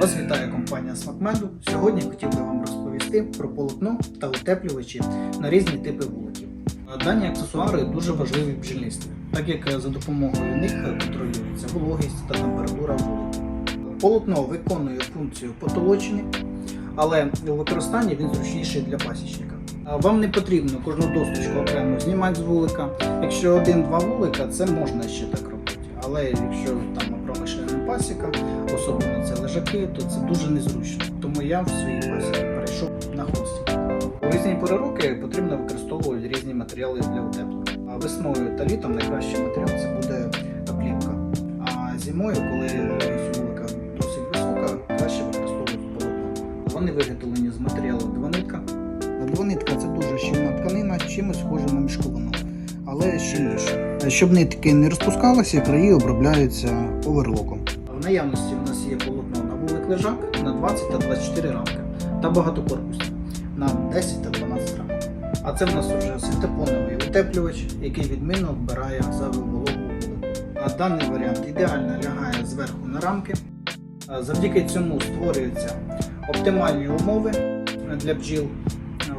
Вас вітає компанія Смакмеду. Сьогодні хотів би вам розповісти про полотно та утеплювачі на різні типи вуликів. Дані аксесуари дуже важливі в бджільництві, так як за допомогою них контролюється вологість та температура вуликів. Полотно виконує функцію потолочини, але у використанні він зручніший для пасічника. Вам не потрібно кожну досточку окремо знімати з вулика. Якщо один-два вулика, це можна ще так робити. Але якщо там промишлена пасіка, особливо це лежаки, то це дуже незручно. Тому я в своїй пасіці перейшов на хостінг. У різні пори роки потрібно використовувати різні матеріали для утеплення. Весною та літом найкращий матеріал це буде плівка. А зимою, коли вулика досить висока, краще використовувати полотно. Вони виготовлені з матеріалу двонитка. Двонитка це дуже щільна тканина, чимось схожа на мішковину, але щільніше. Щоб нитки не розпускалися, краї обробляються оверлоком. В наявності у нас є полотно на вулик лежак на 20 та 24 рамки та багатокорпусне на 10 та 12 рамок. А це в нас вже синтепоновий утеплювач, який відмінно вбирає зайву вологу. А даний варіант ідеально лягає зверху на рамки. Завдяки цьому створюються оптимальні умови для бджіл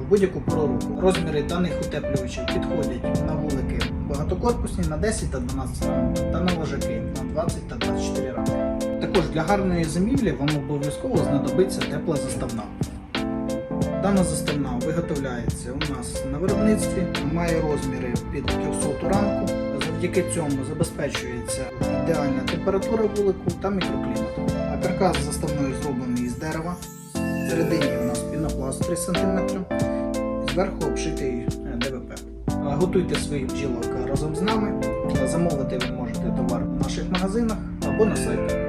в будь-яку пору. Розміри даних утеплювачів підходять на вулики багатокорпусні на 10 та 12 рамок та на ложаки для гарної зимівлі вам обов'язково знадобиться тепла заставна. Дана заставна виготовляється у нас на виробництві, має розміри під 300 рамку. Завдяки цьому забезпечується ідеальна температура вулику та мікроклімат. А каркас заставної зроблений із дерева. Всередині у нас пінопласт 3 см, зверху обшитий ДВП. Готуйте своїх бджілок разом з нами. Замовити ви можете товар в наших магазинах або на сайті.